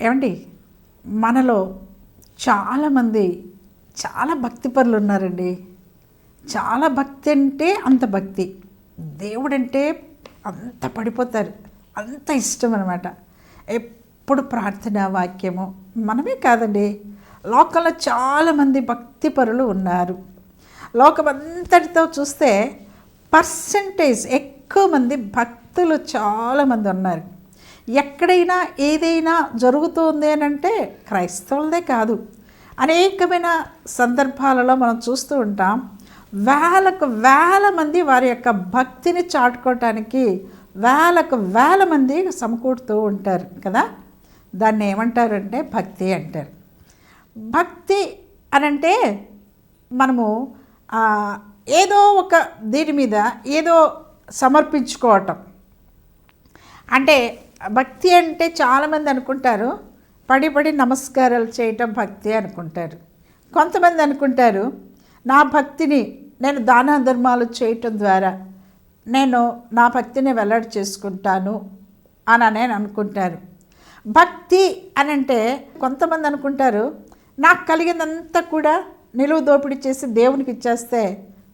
ఏమండి మనలో చాలామంది చాలా భక్తి పరులు ఉన్నారండి చాలా భక్తి అంటే అంత భక్తి. దేవుడంటే అంత పడిపోతారు. అంత ఇష్టం అనమాట ఎప్పుడు ప్రార్థన వాక్యము మనమే కాదండి. లోకంలో చాలామంది భక్తి పరులు ఉన్నారు. లోకమంతటితో చూస్తే పర్సంటేజ్ ఎక్కువ మంది భక్తులు చాలామంది ఉన్నారు. ఎక్కడైనా ఏదైనా జరుగుతుంది అని అంటే క్రైస్తవులదే కాదు. అనేకమైన సందర్భాలలో మనం చూస్తూ ఉంటాం వేలకు వేల మంది వారి యొక్క భక్తిని చాటుకోవటానికి వేలకు వేల మంది సమకూడుతూ ఉంటారు కదా. దాన్ని ఏమంటారంటే భక్తి అంటారు. భక్తి అనంటే మనము ఏదో ఒక దీని మీద ఏదో సమర్పించుకోవటం. అంటే భక్తి అంటే చాలామంది అనుకుంటారు. పడి పడి నమస్కారాలు చేయటం భక్తి అనుకుంటారు. కొంతమంది అనుకుంటారు నా భక్తిని నేను దాన ధర్మాలు చేయటం ద్వారా నేను నా భక్తిని వెల్లడి చేసుకుంటాను అని నేను అనుకుంటారు. భక్తి అని అంటే కొంతమంది అనుకుంటారు నాకు కలిగినంతా కూడా నిలువు దోపిడీ చేసి దేవునికి ఇచ్చేస్తే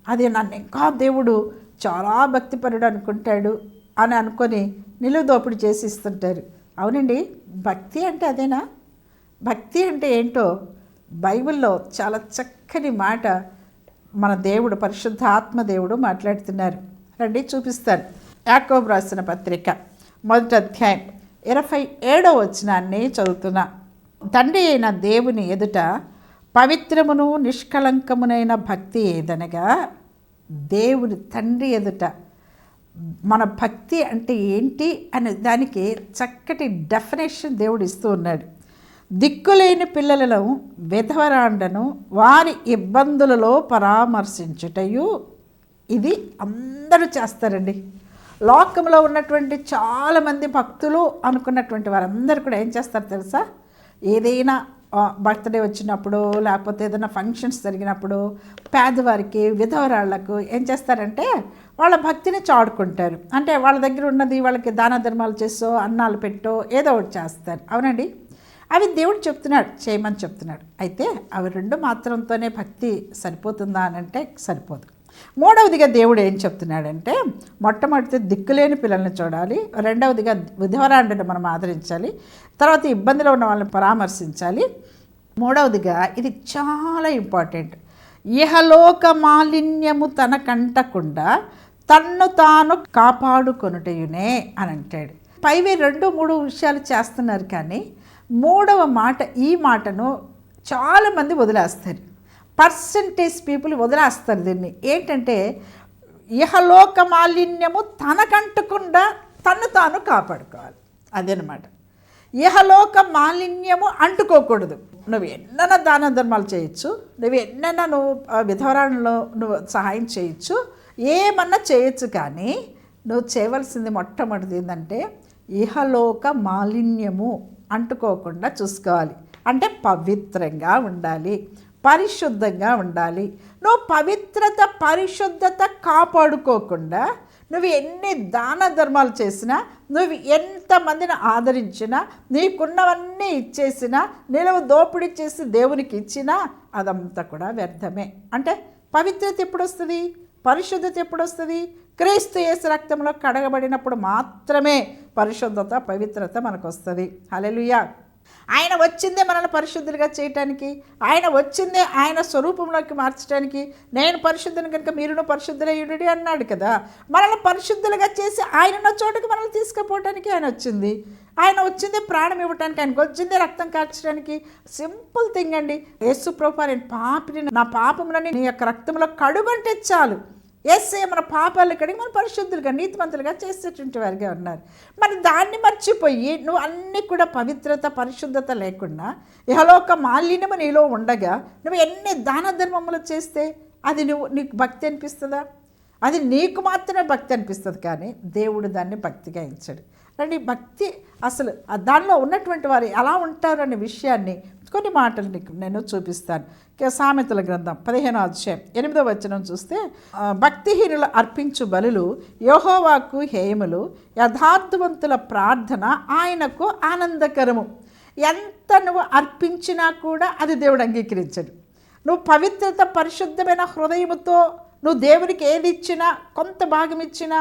అది నన్ను ఇంకా దేవుడు చాలా భక్తిపరుడు అనుకుంటాడు అని అనుకొని నిలువు దోపిడీ చేసి ఇస్తుంటారు. అవునండి భక్తి అంటే అదేనా? భక్తి అంటే ఏంటో బైబిల్లో చాలా చక్కని మాట మన దేవుడు పరిశుద్ధాత్మ దేవుడు మాట్లాడుతున్నారు. రండి చూపిస్తాను. యాకోబు రాసిన పత్రిక మొదటి అధ్యాయం ఇరవై ఏడో వచనాన్ని చదువుతున్నా. తండ్రి అయిన దేవుని ఎదుట పవిత్రమును నిష్కళంకమునైన భక్తి ఏదనగా దేవుని తండ్రి ఎదుట మన భక్తి అంటే ఏంటి అనే దానికి చక్కటి డెఫినేషన్ దేవుడు ఇస్తూ ఉన్నాడు. దిక్కులేని పిల్లలను విధవరాండను వారి ఇబ్బందులలో పరామర్శించుటయు ఇది అందరూ చేస్తారండి. లోకంలో ఉన్నటువంటి చాలామంది భక్తులు అనుకున్నటువంటి వారందరూ కూడా ఏం చేస్తారు తెలుసా? ఏదైనా బర్త్డే వచ్చినప్పుడు లేకపోతే ఏదైనా ఫంక్షన్స్ జరిగినప్పుడు పేదవారికి విధవరాళ్ళకు ఏం చేస్తారంటే వాళ్ళ భక్తిని చాడుకుంటారు అంటే వాళ్ళ దగ్గర ఉన్నది వాళ్ళకి దాన ధర్మాలు చేసో అన్నాలు పెట్టో ఏదో ఒకటి చేస్తారు. అవునండి? అవి దేవుడు చెప్తున్నాడు చేయమని చెప్తున్నాడు. అయితే అవి రెండు మాత్రంతోనే భక్తి సరిపోతుందా అని అంటే సరిపోదు. మూడవదిగా దేవుడు ఏం చెప్తున్నాడంటే మొట్టమొదటి దిక్కులేని పిల్లల్ని చూడాలి. రెండవదిగా విధవరాండని మనం ఆదరించాలి. తర్వాత ఇబ్బందిలో ఉన్న వాళ్ళని పరామర్శించాలి. మూడవదిగా ఇది చాలా ఇంపార్టెంట్. ఇహలోక మాలిన్యము తన కంటకుండా తన్ను తాను కాపాడుకొనుటయునే అని అంటాడు పైవి రెండు మూడు విషయాలు చేస్తున్నారు కానీ మూడవ మాట ఈ మాటను చాలామంది వదిలేస్తారు. పర్సంటేజ్ పీపుల్ వదిలేస్తారు దీన్ని. ఏంటంటే ఇహలోక మాలిన్యము తనకంటకుండా తను తాను కాపాడుకోవాలి. అదనమాట. ఇహలోక మాలిన్యము అంటుకోకూడదు. నువ్వు ఎన్నైనా దాన ధర్మాలు చేయొచ్చు. నువ్వు ఎన్నైనా నువ్వు ఆ, విధవరాలలో నువ్వు సహాయం చేయొచ్చు. ఏమన్నా చేయొచ్చు కానీ నువ్వు చేయవలసింది మొట్టమొదటిది ఏంటంటే ఇహలోక మాలిన్యము అంటుకోకుండా చూసుకోవాలి. అంటే పవిత్రంగా ఉండాలి పరిశుద్ధంగా ఉండాలి. నువ్వు పవిత్రత పరిశుద్ధత కాపాడుకోకుండా నువ్వు ఎన్ని దాన ధర్మాలు చేసినా నువ్వు ఎంతమందిని ఆదరించినా నీకున్నవన్నీ ఇచ్చేసినా నిలవ దోపిడీ చేసి దేవునికి ఇచ్చినా అదంతా కూడా వ్యర్థమే. అంటే పవిత్రత ఎప్పుడు వస్తుంది పరిశుద్ధత ఎప్పుడు వస్తుంది క్రీస్తు యేసు రక్తంలో కడగబడినప్పుడు మాత్రమే పరిశుద్ధత పవిత్రత మనకు వస్తుంది హలెలుయా ఆయన వచ్చిందే మనల్ని పరిశుద్ధులుగా చేయటానికి ఆయన వచ్చిందే ఆయన స్వరూపంలోకి మార్చడానికి నేను పరిశుద్ధుని కనుక మీరును పరిశుద్ధులయ్యుడి అన్నాడు కదా. మనల్ని పరిశుద్ధులుగా చేసి ఆయన ఉన్న చోటుకి మనల్ని తీసుకుపోవటానికి ఆయన వచ్చింది. ఆయన వచ్చింది ప్రాణం ఇవ్వటానికి ఆయనకు వచ్చింది రక్తం కాల్చడానికి సింపుల్ థింగ్ అండి. యేసు ప్రభు నేను పాపిని నా పాపములని నీ యొక్క రక్తంలో కడుగంటే చాలు. ఎస్ఏ మన పాపాలు కడిగి మన పరిశుద్ధులుగా నీతిమంతులుగా చేసేటువంటి వారిగా ఉన్నారు. మరి దాన్ని మర్చిపోయి నువ్వు అన్నీ కూడా పవిత్రత పరిశుద్ధత లేకుండా ఇహలోక మాలిన్యము నీలో ఉండగా నువ్వు ఎన్ని దాన ధర్మములు చేస్తే అది నువ్వు నీకు భక్తి అనిపిస్తుందా? అది నీకు మాత్రమే భక్తి అనిపిస్తుంది కానీ దేవుడు దాన్ని భక్తిగా ఇచ్చాడు రండి భక్తి అసలు ఆ దానిలో ఉన్నటువంటి వారు ఎలా ఉంటారనే విషయాన్ని కొన్ని మాటలు నీకు నేను చూపిస్తాను. సామెతల గ్రంథం పదిహేనో అధ్యాయం ఎనిమిదో వచనం చూస్తే భక్తిహీనులు అర్పించు బలులు యహోవాకు హేయములు యథార్థవంతుల ప్రార్థన ఆయనకు ఆనందకరము. ఎంత నువ్వు అర్పించినా కూడా అది దేవుడు అంగీకరించడు. నువ్వు పవిత్రత పరిశుద్ధమైన హృదయముతో నువ్వు దేవునికి ఏది ఇచ్చినా కొంత భాగం ఇచ్చినా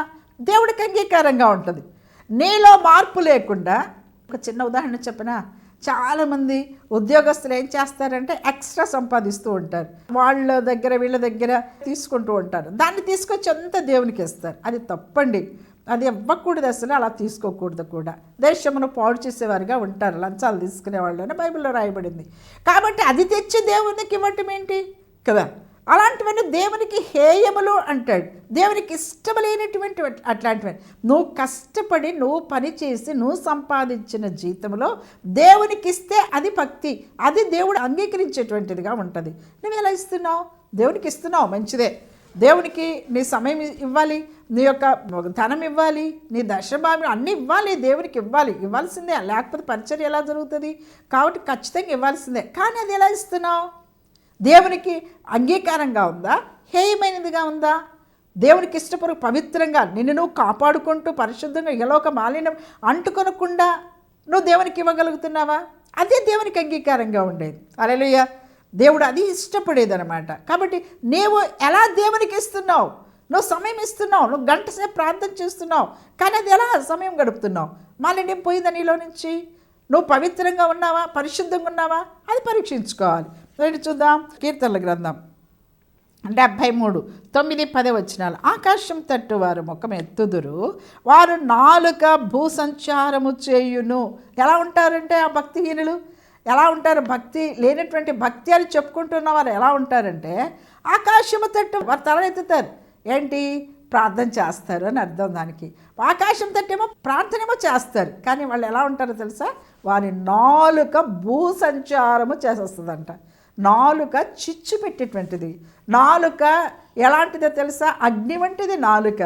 దేవుడికి అంగీకారంగా ఉంటుంది. నీలో మార్పు లేకుండా ఒక చిన్న ఉదాహరణ చెప్పిన? చాలామంది ఉద్యోగస్తులు ఏం చేస్తారంటే ఎక్స్ట్రా సంపాదిస్తూ ఉంటారు. వాళ్ళ దగ్గర వీళ్ళ దగ్గర తీసుకుంటూ ఉంటారు. దాన్ని తీసుకొచ్చి అంతా దేవునికి ఇస్తారు. అది తప్పండి. అది ఇవ్వకూడదు అసలు అలా తీసుకోకూడదు కూడా. దేశమును పాడు చేసేవారుగా ఉంటారు. లంచాలు తీసుకునే వాళ్ళు అని బైబిల్లో రాయబడింది. కాబట్టి అది తెచ్చి దేవునికి ఇవ్వటం ఏంటి? కదా. అలాంటివన్నీ దేవునికి హేయములు అంటాడు. దేవునికి ఇష్టం లేనటువంటి అట్లాంటివి నువ్వు కష్టపడి నువ్వు పని చేసి నువ్వు సంపాదించిన జీతంలో దేవునికి ఇస్తే అది భక్తి. అది దేవుడు అంగీకరించేటువంటిదిగా ఉంటుంది. నువ్వు ఎలా ఇస్తున్నావు? దేవునికి ఇస్తున్నావు మంచిదే. దేవునికి నీ సమయం ఇవ్వాలి నీ యొక్క ధనం ఇవ్వాలి నీ దర్శనభావం అన్నీ ఇవ్వాలి దేవునికి ఇవ్వాలి. ఇవ్వాల్సిందే లేకపోతే పరిచర్య ఎలా జరుగుతుంది? కాబట్టి ఖచ్చితంగా ఇవ్వాల్సిందే. కానీ అది ఎలా ఇస్తున్నావు? దేవునికి అంగీకారంగా ఉందా? హేయమైనదిగా ఉందా? దేవునికి ఇష్టపడు పవిత్రంగా నిన్ను నువ్వు కాపాడుకుంటూ పరిశుద్ధంగా ఎలోక మాలిన్యం అంటుకొనకుండా నువ్వు దేవునికి ఇవ్వగలుగుతున్నావా? అదే దేవునికి అంగీకారంగా ఉండేది. అలెలుయ్య దేవుడు అది ఇష్టపడేదనమాట కాబట్టి నీవు ఎలా దేవునికి ఇస్తున్నావు? నువ్వు సమయం ఇస్తున్నావు. నువ్వు గంట సేపు ప్రార్థన చేస్తున్నావు. కానీ అది ఎలా సమయం గడుపుతున్నావు? మాలిన్యం పోయిందా నీలో నుంచి? నువ్వు పవిత్రంగా ఉన్నావా? పరిశుద్ధంగా ఉన్నావా? అది పరీక్షించుకోవాలి. రండి చూద్దాం. కీర్తనల గ్రంథం. డెబ్భై మూడు తొమ్మిది పది వచ్చినాలు ఆకాశం తట్టు వారు ముఖం ఎత్తుదురు. వారు నాలుక భూసంచారము చేయును. ఎలా ఉంటారంటే ఆ భక్తిహీనులు? ఎలా ఉంటారు? భక్తి లేనటువంటి భక్తి అని చెప్పుకుంటున్న వారు ఎలా ఉంటారంటే ఆకాశము తట్టు వారు తలెత్తుతారు ఏంటి? ప్రార్థన చేస్తారు అని అర్థం దానికి. ఆకాశం తట్టేమో ప్రార్థనేమో చేస్తారు. కానీ వాళ్ళు ఎలా ఉంటారో తెలుసా? వారి నాలుక భూసంచారము చేసేస్తుందంట. నాలుక చిచ్చు పెట్టేటువంటిది. నాలుక ఎలాంటిదో తెలుసా? అగ్ని వంటిది నాలుక.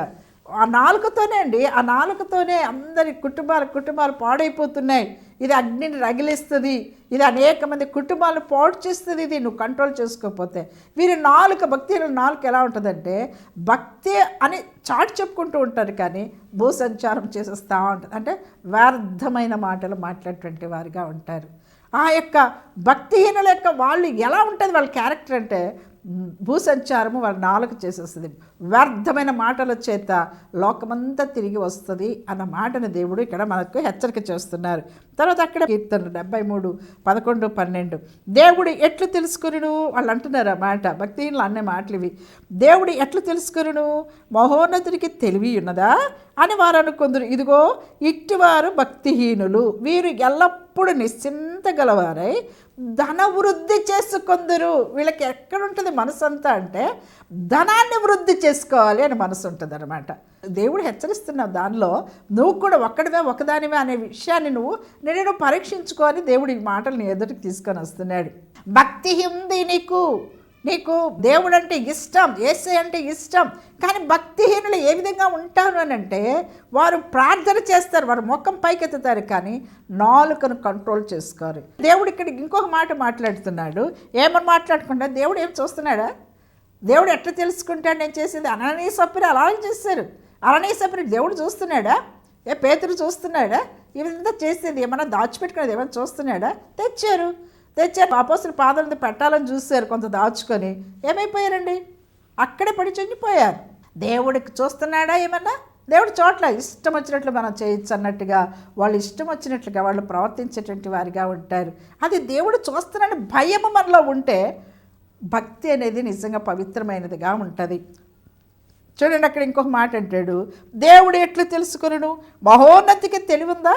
ఆ నాలుకతోనే అండి ఆ నాలుకతోనే అందరి కుటుంబాలు కుటుంబాలు పాడైపోతున్నాయి. ఇది అగ్నిని రగిలిస్తుంది. ఇది అనేక మంది కుటుంబాలను పాడు చేస్తుంది. ఇది నువ్వు కంట్రోల్ చేసుకోకపోతే. వీరి నాలుక భక్తి నాలుక ఎలా ఉంటుందంటే భక్తి అని చాటు చెప్పుకుంటూ ఉంటారు కానీ భూసంచారం చేసేస్తూ ఉంటుంది. అంటే వ్యర్థమైన మాటలు మాట్లాడేటువంటి వారిగా ఉంటారు. ఆ యొక్క భక్తిహీనుల యొక్క వాళ్ళు ఎలా ఉంటుంది వాళ్ళ క్యారెక్టర్ అంటే భూసంచారము వాళ్ళ నాలుగు చేసేస్తుంది వ్యర్థమైన మాటల చేత లోకమంతా తిరిగి వస్తుంది అన్న మాటను దేవుడు ఇక్కడ మనకు హెచ్చరిక చేస్తున్నారు. తర్వాత అక్కడ కీర్తన డెబ్బై మూడు పదకొండు పన్నెండు. దేవుడు ఎట్లు తెలుసుకును వాళ్ళు అంటున్నారు ఆ మాట. భక్తిహీనులు అనే మాటలు ఇవి. దేవుడు ఎట్లు తెలుసుకును మహోన్నతుడికి తెలివి ఉన్నదా? అని వారు అనుకుందరు. ఇదిగో ఇట్టివారు భక్తిహీనులు. వీరు ఎల్లప్పుడూ నిశ్చింత గలవారై ధన వృద్ధి చేసుకుందరు. వీళ్ళకి ఎక్కడుంటుంది మనసు అంతా అంటే ధనాన్ని వృద్ధి చేసుకోవాలి అని మనసు ఉంటుంది అనమాట దేవుడు హెచ్చరిస్తున్నావు దానిలో నువ్వు కూడా ఒక్కడివే ఒకదానివే అనే విషయాన్ని నువ్వు నేను పరీక్షించుకొని దేవుడు ఈ మాటలు నీ ఎదుటికి తీసుకొని వస్తున్నాడు. భక్తి హింది నీకు నీకు దేవుడు అంటే ఇష్టం ఏసే అంటే ఇష్టం కానీ భక్తిహీనులు ఏ విధంగా ఉంటారు అని అంటే వారు ప్రార్థన చేస్తారు వారు ముఖం పైకెత్తుతారు కానీ నాలుకను కంట్రోల్ చేసుకోరు. దేవుడు ఇక్కడ ఇంకొక మాట మాట్లాడుతున్నాడు. ఏమని మాట్లాడకుండా దేవుడు ఏం చూస్తున్నాడా? దేవుడు ఎట్లా తెలుసుకుంటాడు? నేను చేసింది అననీ సప్పిరి అలాగే చేశారు అననీ సప్పిరి దేవుడు చూస్తున్నాడా? ఏ పేతురు చూస్తున్నాడా? ఇవి చేసేది ఏమైనా దాచిపెట్టుకునేది ఏమైనా చూస్తున్నాడా? తెచ్చారు. తెచ్చారు. అపోసిన పాదలను పెట్టాలని చూశారు కొంత దాచుకొని. ఏమైపోయారండి? అక్కడే పడి చనిపోయారు. దేవుడికి చూస్తున్నాడా ఏమన్నా? దేవుడు చోట్ల ఇష్టం వచ్చినట్లు మనం చేయొచ్చు అన్నట్టుగా వాళ్ళు ఇష్టం వచ్చినట్లుగా వాళ్ళు ప్రవర్తించేటువంటి వారిగా ఉంటారు. అది దేవుడు చూస్తున్నాడు భయము మనలో ఉంటే భక్తి అనేది నిజంగా పవిత్రమైనదిగా ఉంటుంది. చూడండి అక్కడ ఇంకొక మాట అంటాడు. దేవుడు ఎట్లు తెలుసుకును మహోన్నతికి తెలివిందా?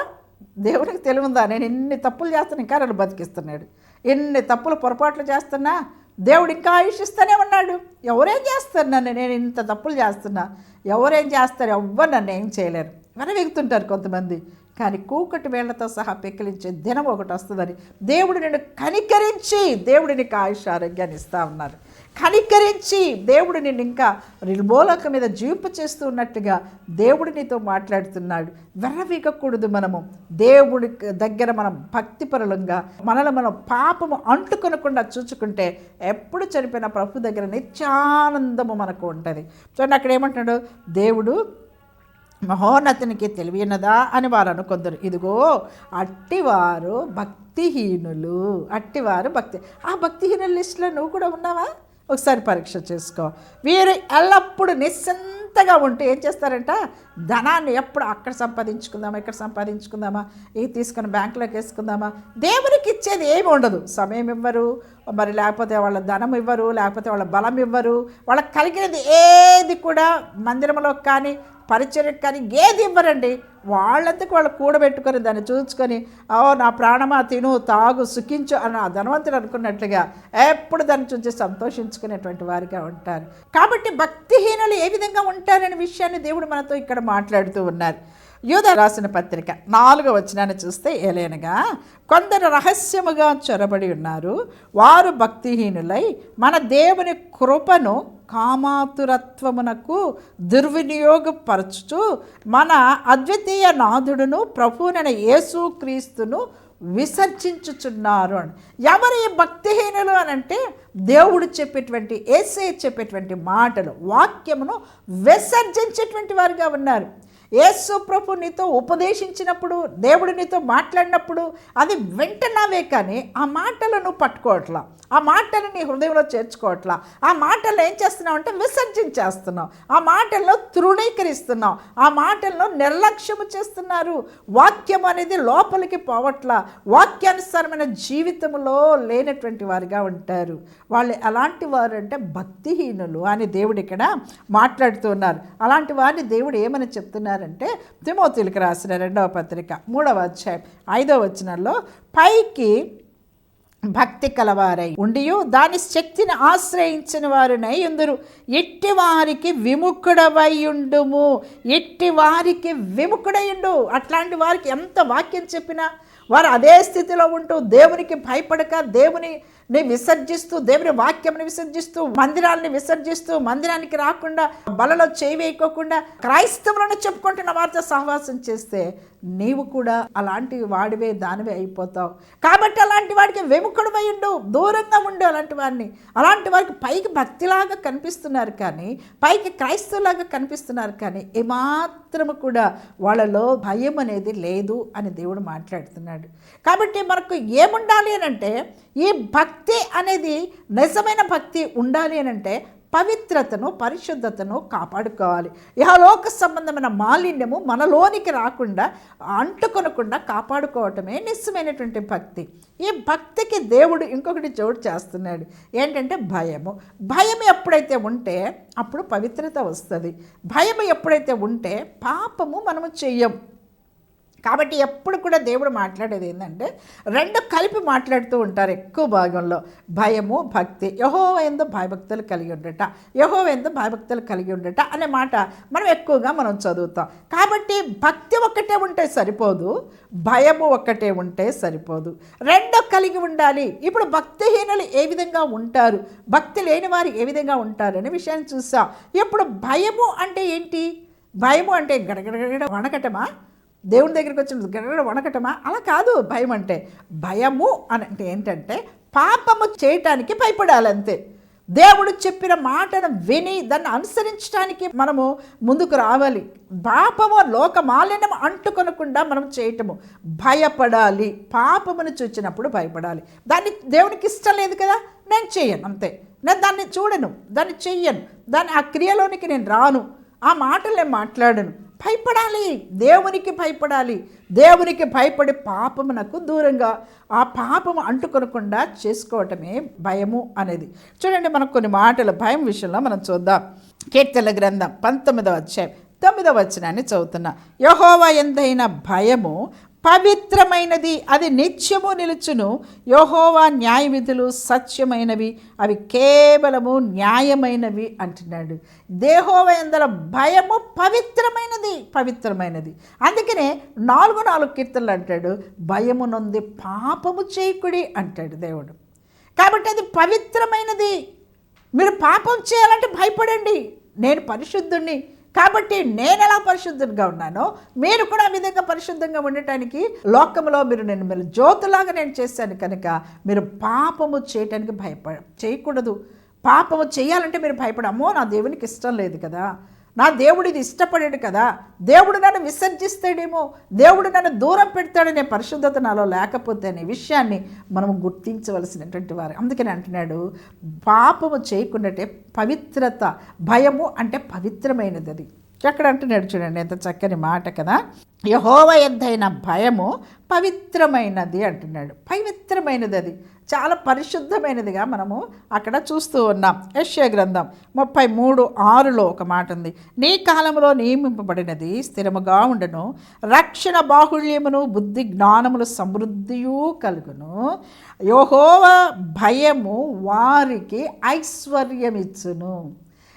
దేవుడికి తెలివిందా? నేను ఎన్ని తప్పులు చేస్తాను ఇంకా నన్ను బతికిస్తున్నాడు. ఎన్ని తప్పులు పొరపాట్లు చేస్తున్నా దేవుడు ఇంకా ఆయుషిస్తూనే ఉన్నాడు. ఎవరేం చేస్తారు నన్ను? నేను ఇంత తప్పులు చేస్తున్నా. ఎవరేం చేస్తారు? ఎవ్వరు నన్ను ఏం చేయలేరు. వెనవెగుతుంటారు కొంతమంది. కానీ కూకటి వేళ్ళతో సహా పెక్కిలించే దినం ఒకటి వస్తుందని దేవుడు నిన్ను కనికరించి దేవుడిని నీకు ఆయుష్ ఆరోగ్యాన్ని ఇస్తా ఉన్నారు. కనికరించి దేవుడు నిన్ను ఇంకా రిల్బోలక మీద జీవింప చేస్తూ ఉన్నట్టుగా దేవుడు నీతో మాట్లాడుతున్నాడు. వెర్రవీగకూడదు మనము. దేవుడి దగ్గర మనం భక్తిపరులంగా మనల్ని మనం పాపము అంటుకొనకుండా చూచుకుంటే ఎప్పుడు చనిపోయిన ప్రభు దగ్గర నిత్యానందము మనకు ఉంటుంది. చూడండి అక్కడ ఏమంటున్నాడు? దేవుడు మహోన్నతునికి తెలివినదా అని వారు అనుకుందరు. ఇదిగో అట్టివారు భక్తిహీనులు. అట్టివారు భక్తి. ఆ భక్తిహీనుల లిస్టులో నువ్వు కూడా ఉన్నావా? ఒకసారి పరీక్ష చేసుకో. వీరు ఎల్లప్పుడూ నిశ్చింతగా ఉంటే ఏం చేస్తారంట? ధనాన్ని ఎప్పుడు అక్కడ సంపాదించుకుందామా ఇక్కడ సంపాదించుకుందామా ఇది తీసుకుని బ్యాంకులోకి వేసుకుందామా? దేవునికి ఇచ్చేది ఏమి ఉండదు. సమయం ఇవ్వరు మరి లేకపోతే వాళ్ళ ధనం ఇవ్వరు లేకపోతే వాళ్ళ బలం ఇవ్వరు. వాళ్ళకి కలిగినది ఏది కూడా మందిరంలో కానీ పరిచర్యకు కానీ ఏది ఇవ్వరండి? వాళ్ళంతకు వాళ్ళు కూడబెట్టుకొని దాన్ని చూసుకొని ఓ నా ప్రాణమా తిను తాగు సుఖించు అని ఆ ధనవంతుడు అనుకున్నట్లుగా ఎప్పుడు దాన్ని చూసి సంతోషించుకునేటువంటి వారిగా ఉంటారు. కాబట్టి భక్తిహీనులు ఏ విధంగా ఉంటారనే విషయాన్ని దేవుడు మనతో ఇక్కడ మాట్లాడుతూ ఉన్నారు. యూద రాసిన పత్రిక నాలుగో వచనాన్ని చూస్తే ఏలేనగా కొందరు రహస్యముగా చొరబడి ఉన్నారు. వారు భక్తిహీనులై మన దేవుని కృపను కామాతురత్వమునకు దుర్వినియోగపరచుచు మన అద్వితీయ నాథుడును ప్రభునైన యేసుక్రీస్తును విసర్జించుచున్నారు అని. ఎవరి భక్తిహీనులు అని అంటే దేవుడు చెప్పేటువంటి ఏసే చెప్పేటువంటి మాటలు వాక్యమును విసర్జించేటువంటి వారుగా ఉన్నారు. యేసు ప్రభు నీతో ఉపదేశించినప్పుడు దేవుడు నీతో మాట్లాడినప్పుడు అది వెంటనావే కానీ ఆ మాటలను పట్టుకోవట్లా ఆ మాటలు నీ హృదయంలో చేర్చుకోవట్లా ఆ మాటలు ఏం చేస్తున్నావు అంటే విసర్జించేస్తున్నావు ఆ మాటల్లో తృణీకరిస్తున్నావు ఆ మాటల్లో నిర్లక్ష్యము చేస్తున్నారు. వాక్యం అనేది లోపలికి పోవట్లా వాక్యానుసారమైన జీవితంలో లేనటువంటి వారిగా ఉంటారు. వాళ్ళు ఎలాంటి వారు అంటే భక్తిహీనులు అని దేవుడు ఇక్కడ మాట్లాడుతున్నారు. అలాంటి వారిని దేవుడు ఏమని చెప్తున్నారంటే తిమోతులకి రాసిన రెండవ పత్రిక మూడవ అధ్యాయం ఐదవ వచనంలో పైకి భక్తి కలవారై ఉండియు దాని శక్తిని ఆశ్రయించిన వారునై ఉందరు. ఎట్టి వారికి విముఖుడవైయుండుము ఎట్టి వారికి విముఖుడయుండు అట్లాంటి వారికి ఎంత వాక్యం చెప్పినా వారు అదే స్థితిలో ఉంటూ దేవునికి భయపడక దేవుని ని విసర్జిస్తూ దేవుని వాక్యంని విసర్జిస్తూ మందిరాలని విసర్జిస్తూ మందిరానికి రాకుండా బలలో చేయి వేయకోకుండా క్రైస్తవులను చెప్పుకుంటున్న వారితో సహవాసం చేస్తే నీవు కూడా అలాంటి వాడివే దానివే అయిపోతావు. కాబట్టి అలాంటి వాడికి వెముకడమై ఉండు దూరంగా ఉండు అలాంటి వారిని అలాంటి వారికి పైకి భక్తిలాగా కనిపిస్తున్నారు కానీ పైకి క్రైస్తవులాగా కనిపిస్తున్నారు కానీ ఏమాత్రము కూడా వాళ్ళలో భయం అనేది లేదు అని దేవుడు మాట్లాడుతున్నాడు. కాబట్టి మనకు ఏముండాలి అని అంటే ఈ భక్తి అనేది నిజమైన భక్తి ఉండాలి అని అంటే పవిత్రతను పరిశుద్ధతను కాపాడుకోవాలి. ఇహలోక సంబంధమైన మాలిన్యము మనలోనికి రాకుండా అంటుకొనకుండా కాపాడుకోవటమే నిజమైనటువంటి భక్తి. ఈ భక్తికి దేవుడు ఇంకొకటి జోడు చేస్తున్నాడు. ఏంటంటే భయము. భయం ఎప్పుడైతే ఉంటే అప్పుడు పవిత్రత వస్తుంది. భయం ఎప్పుడైతే ఉంటే పాపము మనము చెయ్యము. కాబట్టి ఎప్పుడు కూడా దేవుడు మాట్లాడేది ఏంటంటే రెండు కలిపి మాట్లాడుతూ ఉంటారు ఎక్కువ భాగంలో. భయము భక్తి. యహో ఎందు భయభక్తులు కలిగి ఉండట. యహో ఎందు భయభక్తులు కలిగి ఉండట అనే మాట మనం ఎక్కువగా మనం చదువుతాం. కాబట్టి భక్తి ఒక్కటే ఉంటే సరిపోదు భయము ఒక్కటే ఉంటే సరిపోదు. రెండు కలిగి ఉండాలి. ఇప్పుడు భక్తిహీనులు ఏ విధంగా ఉంటారు? భక్తి లేని వారు ఏ విధంగా ఉంటారు అనే విషయాన్ని చూసాం ఇప్పుడు భయము అంటే ఏంటి? భయము అంటే గడగడగడ వణకటమా? దేవుని దగ్గరికి వచ్చిన గడగడ వణకటమా? అలా కాదు భయం అంటే భయము అని అంటే ఏంటంటే పాపము చేయటానికి భయపడాలి అంతే దేవుడు చెప్పిన మాటను విని దాన్ని అనుసరించడానికి మనము ముందుకు రావాలి. పాపము లోక మాలిన్యం అంటుకొనకుండా మనం చేయటము. భయపడాలి. పాపమును చూచినప్పుడు భయపడాలి. దాన్ని దేవునికి ఇష్టం లేదు కదా? నేను చేయను అంతే. నేను దాన్ని చూడను దాన్ని చెయ్యను. దాన్ని ఆ క్రియలోనికి నేను రాను. ఆ మాటలు నేను మాట్లాడను. భయపడాలి. దేవునికి భయపడాలి. దేవునికి భయపడి పాపమునకు దూరంగా. ఆ పాపము అంటుకొనకుండా చేసుకోవటమే భయము అనేది. చూడండి మనకు కొన్ని మాటలు భయం విషయంలో మనం చూద్దాం. కీర్తన గ్రంథం పంతొమ్మిదవ అధ్యాయం తొమ్మిదవ వచనాన్ని చదువుతున్నా. యహోవా ఎంతైనా భయము పవిత్రమైనది అది నిత్యము నిలుచును. యోహోవా న్యాయ విధులు సత్యమైనవి అవి కేవలము న్యాయమైనవి అంటున్నాడు. దేహోవయందల భయము పవిత్రమైనది పవిత్రమైనది. అందుకనే నాలుగు నాలుగు కీర్తనలు అంటాడు భయము నొంది పాపము చేయకుడి అంటాడు దేవుడు. కాబట్టి అది పవిత్రమైనది. మీరు పాపం చేయాలంటే భయపడండి. నేను పరిశుద్ధుణ్ణి కాబట్టి నేను ఎలా పరిశుద్ధంగా ఉన్నానో మీరు కూడా ఆ విధంగా పరిశుద్ధంగా ఉండటానికి లోకంలో మీరు నేను మీరు జ్యోతిలాగా నేను చేశాను కనుక మీరు పాపము చేయటానికి భయపడ చేయకూడదు. పాపము చేయాలంటే మీరు భయపడమో. నా దేవునికి ఇష్టం లేదు కదా. నా దేవుడు ఇది ఇష్టపడాడు కదా. దేవుడు నన్ను విసర్జిస్తాడేమో. దేవుడు నన్ను దూరం పెడతాడనే పరిశుద్ధత నాలో లేకపోతే అనే విషయాన్ని మనం గుర్తించవలసినటువంటి వారు. అందుకని అంటున్నాడు పాపము చేయకుండాటే పవిత్రత భయము అంటే పవిత్రమైనది అది ఎక్కడ అంటున్నాడు చూడండి ఎంత చక్కని మాట కదా. యహోవ ఎద్దైన భయము పవిత్రమైనది అంటున్నాడు. పవిత్రమైనది అది చాలా పరిశుద్ధమైనదిగా మనము అక్కడ చూస్తూ ఉన్నాం. యశ్య గ్రంథం ముప్పై మూడు ఆరులో ఒక మాట ఉంది. నీ కాలంలో నియమింపబడినది స్థిరముగా ఉండను. రక్షణ బాహుళ్యమును బుద్ధి జ్ఞానములు సమృద్ధియు కలుగును. యోహోవ భయము వారికి ఐశ్వర్యమిచ్చును.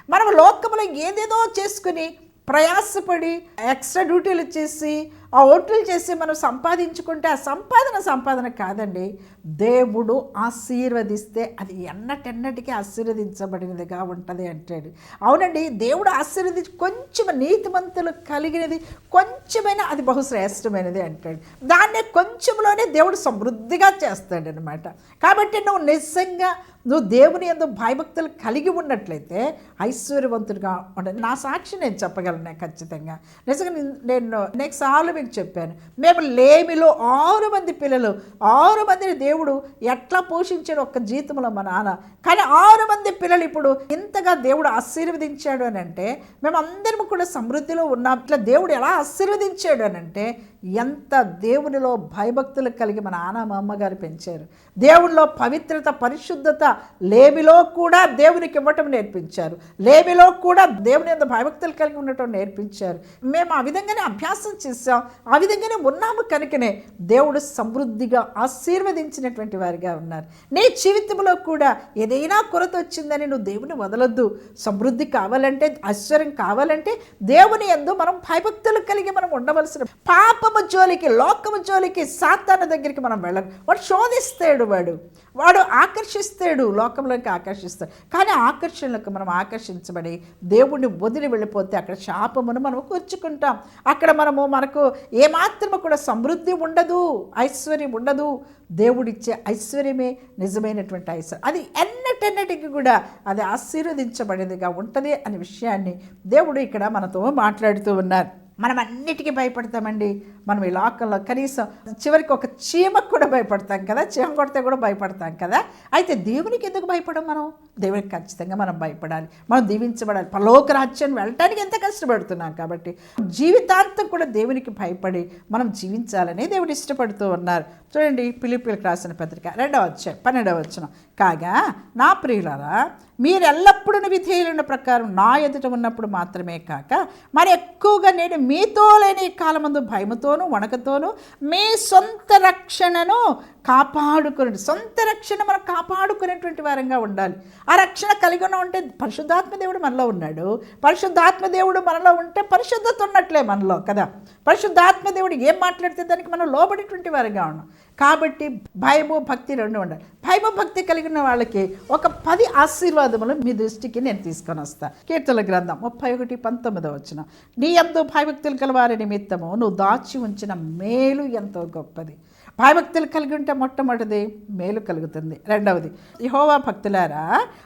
మనం లోకములో ఏదేదో చేసుకుని ప్రయాసపడి ఎక్స్ట్రా డ్యూటీలు చేసి ఆ ఓట్లు చేసి మనం సంపాదించుకుంటే ఆ సంపాదన సంపాదన కాదండి. దేవుడు ఆశీర్వదిస్తే అది ఎన్నటెన్నటికీ ఆశీర్వదించబడినదిగా ఉంటుంది అంటాడు. అవునండి దేవుడు ఆశీర్వదించి కొంచెం నీతిమంతులు కలిగినది కొంచెమైనా అది బహుశ్రేష్టమైనది అంటాడు. దాన్నే కొంచెంలోనే దేవుడు సమృద్ధిగా చేస్తాడు అనమాట కాబట్టి నువ్వు నిజంగా నువ్వు దేవుని ఎందు భయభక్తులు కలిగి ఉన్నట్లయితే ఐశ్వర్యవంతుడిగా ఉండదు నా సాక్షి నేను చెప్పగలను ఖచ్చితంగా. నిజంగా నేను- నేను నెక్స్ట్ సార్లు మీకు చెప్పాను. మేము లేమిలో ఆరు మంది పిల్లలు. ఆరు మందిని దేవుడు ఎట్లా పోషించాడు ఒక్క జీతంలో మా నాన్న? కానీ ఆరు మంది పిల్లలు ఇప్పుడు ఇంతగా దేవుడు ఆశీర్వదించాడు అని అంటే మేము అందరం కూడా సమృద్ధిలో ఉన్నాం. ఇట్లా దేవుడు ఎలా ఆశీర్వదించాడు అని అంటే ఎంత దేవునిలో భయభక్తులు కలిగి మన నాన్న మా అమ్మగారు పెంచారు. దేవునిలో పవిత్రత పరిశుద్ధత లేమిలో కూడా దేవునికి ఇవ్వటం నేర్పించారు. లేమిలో కూడా దేవుని యొక్క భయభక్తులు కలిగి ఉండటం నేర్పించారు. మేము ఆ విధంగానే అభ్యాసం చేసాం ఆ విధంగానే ఉన్నాము కనుకనే దేవుడు సమృద్ధిగా ఆశీర్వదించినటువంటి వారిగా ఉన్నారు. నీ జీవితంలో కూడా ఏదైనా కొరత వచ్చిందని నువ్వు దేవుని వదలొద్దు. సమృద్ధి కావాలంటే ఐశ్వర్యం కావాలంటే దేవుని ఎందు మనం భయభక్తులు కలిగి మనం ఉండవలసిన పాపము జోలికి లోకము జోలికి సాతాన దగ్గరికి మనం వెళ్ళం. వాడు శోధిస్తాడు వాడు. వాడు ఆకర్షిస్తాడు లోకంలోకి ఆకర్షిస్తాడు. కానీ ఆకర్షణలకు మనం ఆకర్షించబడి దేవుణ్ణి వదిలి వెళ్ళిపోతే అక్కడ శాపమును మనం కూర్చుకుంటాం. అక్కడ మనము మనకు ఏమాత్రము కూడా సమృద్ధి ఉండదు ఐశ్వర్యం ఉండదు. దేవుడిచ్చే ఐశ్వర్యమే నిజమైనటువంటి ఐశ్వర్యం. అది ఎన్నటెన్నటికి కూడా అది ఆశీర్వదించబడేదిగా ఉంటుంది అనే విషయాన్ని దేవుడు ఇక్కడ మనతో మాట్లాడుతూ ఉన్నారు. మనం అన్నిటికీ భయపడతామండి. మనం ఈ లోకంలో కనీసం చివరికి ఒక చీమకు కూడా భయపడతాం కదా చీమ కొడితే కూడా భయపడతాం కదా. అయితే దేవునికి ఎందుకు భయపడం మనం? దేవునికి ఖచ్చితంగా మనం భయపడాలి. మనం దీవించబడాలి. పరలోక రాజ్యాన్ని వెళ్ళటానికి ఎంత కష్టపడుతున్నాం కాబట్టి జీవితాంతం కూడా దేవునికి భయపడి మనం జీవించాలని దేవుడు ఇష్టపడుతూ ఉన్నారు. చూడండి పిలిపిలకు రాసిన పత్రిక రెండవ వచ్చాయి పన్నెండవ వచ్చిన కాగా నా ప్రియులారా మీరు ఎల్లప్పుడూ విధేయులైన ప్రకారం నా ఎదుట ఉన్నప్పుడు మాత్రమే కాక మరి ఎక్కువగా నేను మీతో లేని కాలమందు భయముతోనూ వణకతోనూ మీ సొంత రక్షణను కాపాడుకుని సొంత రక్షణ మనం కాపాడుకునేటువంటి వారంగా ఉండాలి. ఆ రక్షణ కలిగి ఉన్న ఉంటే పరిశుద్ధాత్మ దేవుడు మనలో ఉన్నాడు. పరిశుద్ధాత్మ దేవుడు మనలో ఉంటే పరిశుద్ధత ఉన్నట్లే మనలో కదా? పరిశుద్ధాత్మ దేవుడు ఏం మాట్లాడితే దానికి మనం లోబడేటువంటి వారంగా ఉన్నాం. కాబట్టి భయము భక్తి రెండు ఉండాలి. భయము భక్తి కలిగిన వాళ్ళకి ఒక పది ఆశీర్వాదములు మీ దృష్టికి నేను తీసుకొని వస్తా. కీర్తన గ్రంథం ముప్పై ఒకటి పంతొమ్మిదో వచ్చిన నీ ఎంతో భయభక్తులు కలవారి నిమిత్తము నువ్వు దాచి ఉంచిన మేలు ఎంతో గొప్పది. భయభక్తులు కలిగి ఉంటే మొట్టమొదటిది మేలు కలుగుతుంది. రెండవది యహోవా భక్తులారా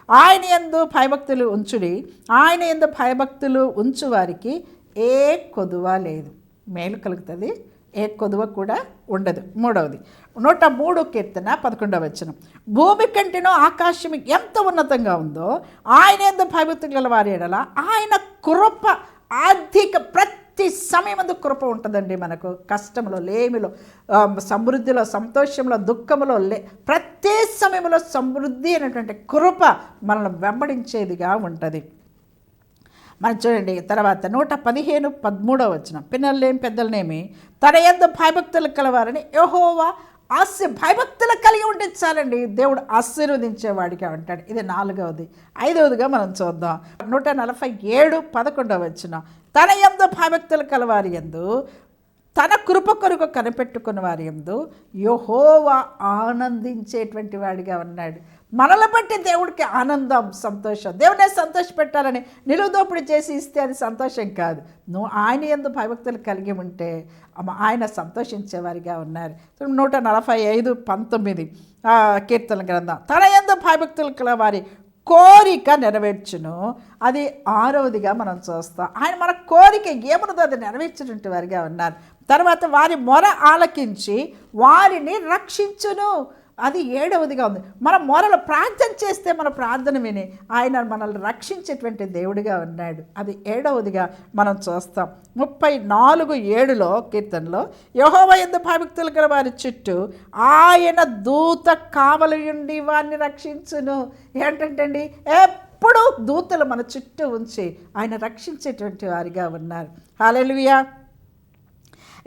ఆయన ఎందు భయభక్తులు ఉంచుడి ఆయన ఎందు భయభక్తులు ఉంచు వారికి ఏ కొదువ లేదు. మేలు కలుగుతుంది ఏ కొదువ కూడా ఉండదు. మూడవది నూట మూడు కీర్తన పదకొండవ వచనం భూమి కంటేనో ఆకాశం ఎంత ఉన్నతంగా ఉందో ఆయన ఎందు భయభక్తులు గల వారి ఎడల ఆయన కృప ఆర్థిక ప్రతి ప్రతి సమయమందు కృప ఉంటుందండి మనకు. కష్టంలో లేమిలో సమృద్ధిలో సంతోషంలో దుఃఖంలో లే ప్రతి సమయంలో సమృద్ధి అనేటువంటి కృప మనల్ని వెంబడించేదిగా ఉంటుంది. మనం చూడండి తర్వాత నూట పదిహేను పదమూడవ వచ్చిన పిల్లలేం పెద్దలనేమి తన ఎందు భయభక్తులు కలవారని యహోవా ఆశ భయభక్తులు కలిగి ఉంటే చాలండి. దేవుడు ఆశీర్వదించేవాడిగా ఉంటాడు. ఇది నాలుగవది. ఐదవదిగా మనం చూద్దాం. నూట నలభై ఏడు పదకొండవ వచ్చిన తన ఎందు భయభక్తులు కలవారి ఎందు తన కృప కొరకు కనిపెట్టుకున్న వారి ఎందు యహోవా ఆనందించేటువంటి వాడిగా ఉన్నాడు. మనల బట్టి దేవుడికి ఆనందం సంతోషం. దేవుడే సంతోషపెట్టాలని నిలువుదోపుడు చేసి ఇస్తే అది సంతోషం కాదు. నువ్వు ఆయన ఎందు భయభక్తులు కలిగి ఉంటే ఆయన సంతోషించేవారిగా ఉన్నారు. నూట నలభై ఐదు పంతొమ్మిది కీర్తన గ్రంథం. తన ఎందు భయభక్తులు కల వారి కోరిక నెరవేర్చును. అది ఆరవదిగా మనం చూస్తాం. ఆయన మన కోరిక ఏమున్నదో అది నెరవేర్చినట్టు వారిగా ఉన్నారు. తర్వాత వారి మొర ఆలకించి వారిని రక్షించును. అది ఏడవదిగా ఉంది. మన మొరలు ప్రార్థన చేస్తే మన ప్రార్థన విని ఆయన మనల్ని రక్షించేటువంటి దేవుడిగా ఉన్నాడు. అది ఏడవదిగా మనం చూస్తాం. ముప్పై నాలుగు ఏడులో కీర్తనలో యహోవ ఎందు గల వారి చుట్టూ ఆయన దూత కావలియుండి వారిని రక్షించును. ఏంటంటే అండి దూతలు మన చుట్టూ ఉంచి ఆయన రక్షించేటువంటి వారిగా ఉన్నారు. Hallelujah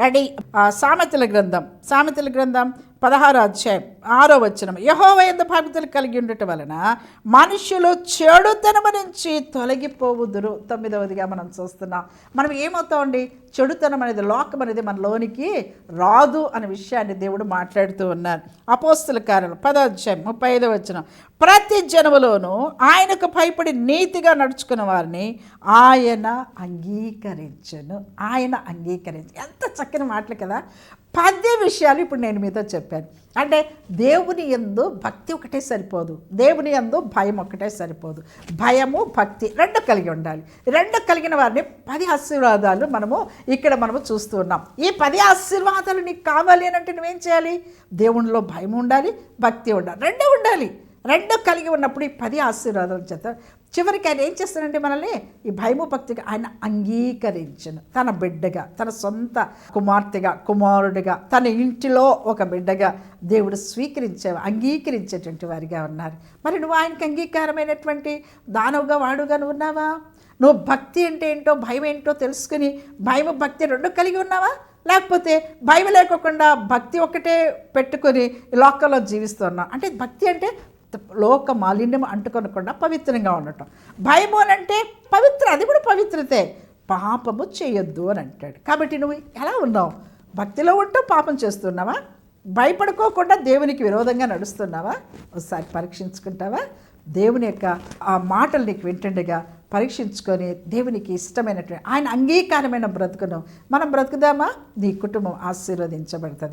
ready. సామెతల గ్రంథం. సామెతల గ్రంథం పదహారో అధ్యాయం ఆరో వచనం. యహోవ ఎందు భక్తులు కలిగి ఉండటం వలన మనుషులు చెడుతనము నుంచి తొలగిపోవుదురు. తొమ్మిదవదిగా మనం చూస్తున్నాం. మనం ఏమవుతామండి? చెడుతనం అనేది లోకం అనేది మన లోనికి రాదు అనే విషయాన్ని దేవుడు మాట్లాడుతూ ఉన్నారు. అపోస్తుల కారణం పదో అధ్యాయం ముప్పై ఐదో వచనం. ప్రతి జనములోనూ ఆయనకు భయపడి నీతిగా నడుచుకున్న వారిని ఆయన అంగీకరించను. ఆయన అంగీకరించ ఎంత చక్కని మాటలు కదా. పది విషయాలు ఇప్పుడు నేను మీతో చెప్పాను. అంటే దేవుని ఎందు భక్తి ఒకటే సరిపోదు. దేవుని ఎందు భయం ఒకటే సరిపోదు. భయము భక్తి రెండు కలిగి ఉండాలి. రెండు కలిగిన వారిని పది ఆశీర్వాదాలు మనము ఇక్కడ మనము చూస్తూ ఉన్నాం. ఈ పది ఆశీర్వాదాలు నీకు కావాలి అని అంటే నువ్వేం చేయాలి? దేవునిలో భయం ఉండాలి భక్తి ఉండాలి. రెండు ఉండాలి. రెండు కలిగి ఉన్నప్పుడు ఈ పది ఆశీర్వాదాల చేత చివరికి ఆయన ఏం చేస్తానంటే మనల్ని ఈ భయము భక్తిగా ఆయన అంగీకరించను. తన బిడ్డగా తన సొంత కుమార్తెగా కుమారుడిగా తన ఇంటిలో ఒక బిడ్డగా దేవుడు స్వీకరించే అంగీకరించేటువంటి వారిగా ఉన్నారు. మరి నువ్వు ఆయనకి అంగీకారమైనటువంటి దానవుగా వాడుగా నువ్వు ఉన్నావా? నువ్వు భక్తి అంటే ఏంటో భయం ఏంటో తెలుసుకుని భయము భక్తి రెండు కలిగి ఉన్నావా? లేకపోతే భయం లేకోకుండా భక్తి ఒక్కటే పెట్టుకొని లోకంలో జీవిస్తున్నాం అంటే భక్తి అంటే లోక మాలిన్యం అంటుకొనకుండా పవిత్రంగా ఉండటం. భయము అని అంటే పవిత్ర అది కూడా పవిత్రతే. పాపము చేయొద్దు అని అంటాడు. కాబట్టి నువ్వు ఎలా ఉన్నావు? భక్తిలో ఉంటూ పాపం చేస్తున్నావా? భయపడుకోకుండా దేవునికి విరోధంగా నడుస్తున్నావా? ఒకసారి పరీక్షించుకుంటావా? దేవుని యొక్క ఆ మాటలు నీకు వింటుండగా పరీక్షించుకొని దేవునికి ఇష్టమైనటువంటి ఆయన అంగీకారమైన బ్రతుకును మనం బ్రతుకుదామా? నీ కుటుంబం ఆశీర్వదించబడుతుంది.